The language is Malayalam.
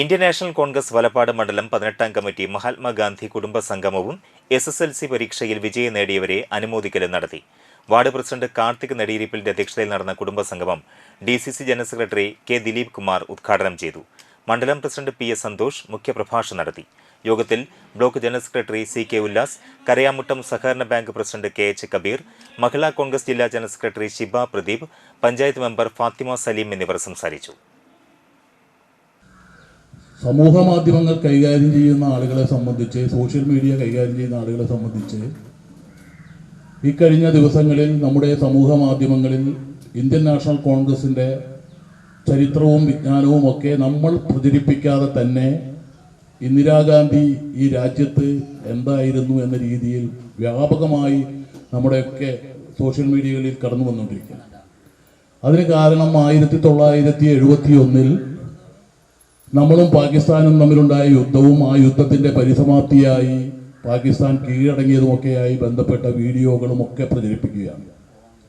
ഇന്ത്യൻ നാഷണൽ കോൺഗ്രസ് വലപ്പാട് മണ്ഡലം പതിനെട്ടാം കമ്മിറ്റി മഹാത്മാഗാന്ധി കുടുംബ സംഗമവും എസ് എസ് എൽ സി പരീക്ഷയിൽ വിജയം നേടിയവരെ അനുമോദിക്കലും നടത്തി. വാർഡ് പ്രസിഡന്റ് കാർത്തിക് നെടിയിരിപ്പിന്റെ അധ്യക്ഷതയിൽ നടന്ന കുടുംബ സംഗമം D C C general secretary K Dileep Kumar ഉദ്ഘാടനം ചെയ്തു. മണ്ഡലം പ്രസിഡന്റ് പി എസ് സന്തോഷ് മുഖ്യപ്രഭാഷണം നടത്തി. യോഗത്തിൽ block general secretary C K Ullas Karayamuttam സഹകരണ bank president K H Kabeer Mahila Congress ജില്ലാ general secretary Shiba Pradeep panchayat member Fathima Saleem എന്നിവർ സംസാരിച്ചു. സമൂഹ മാധ്യമങ്ങൾ കൈകാര്യം ചെയ്യുന്ന ആളുകളെ സംബന്ധിച്ച് സോഷ്യൽ മീഡിയ കൈകാര്യം ചെയ്യുന്ന ആളുകളെ സംബന്ധിച്ച് ഇക്കഴിഞ്ഞ ദിവസങ്ങളിൽ നമ്മുടെ സമൂഹ മാധ്യമങ്ങളിൽ ഇന്ത്യൻ നാഷണൽ കോൺഗ്രസിന്റെ ചരിത്രവും വിജ്ഞാനവും ഒക്കെ നമ്മൾ പ്രചരിപ്പിക്കാതെ തന്നെ ഇന്ദിരാഗാന്ധി ഈ രാജ്യത്ത് എന്തായിരുന്നു എന്ന രീതിയിൽ വ്യാപകമായി നമ്മുടെയൊക്കെ സോഷ്യൽ മീഡിയകളിൽ കടന്നു വന്നുകൊണ്ടിരിക്കുകയാണ് അതിന് കാരണം ആയിരത്തി തൊള്ളായിരത്തി എഴുപത്തി ഒന്നിൽ നമ്മളും പാകിസ്ഥാനും തമ്മിലുണ്ടായ യുദ്ധവും ആ യുദ്ധത്തിന്റെ പരിസമാപ്തിയായി പാകിസ്ഥാൻ കീഴടങ്ങിയതുമൊക്കെയായി ബന്ധപ്പെട്ട വീഡിയോകളും ഒക്കെ പ്രചരിപ്പിക്കുകയാണ്.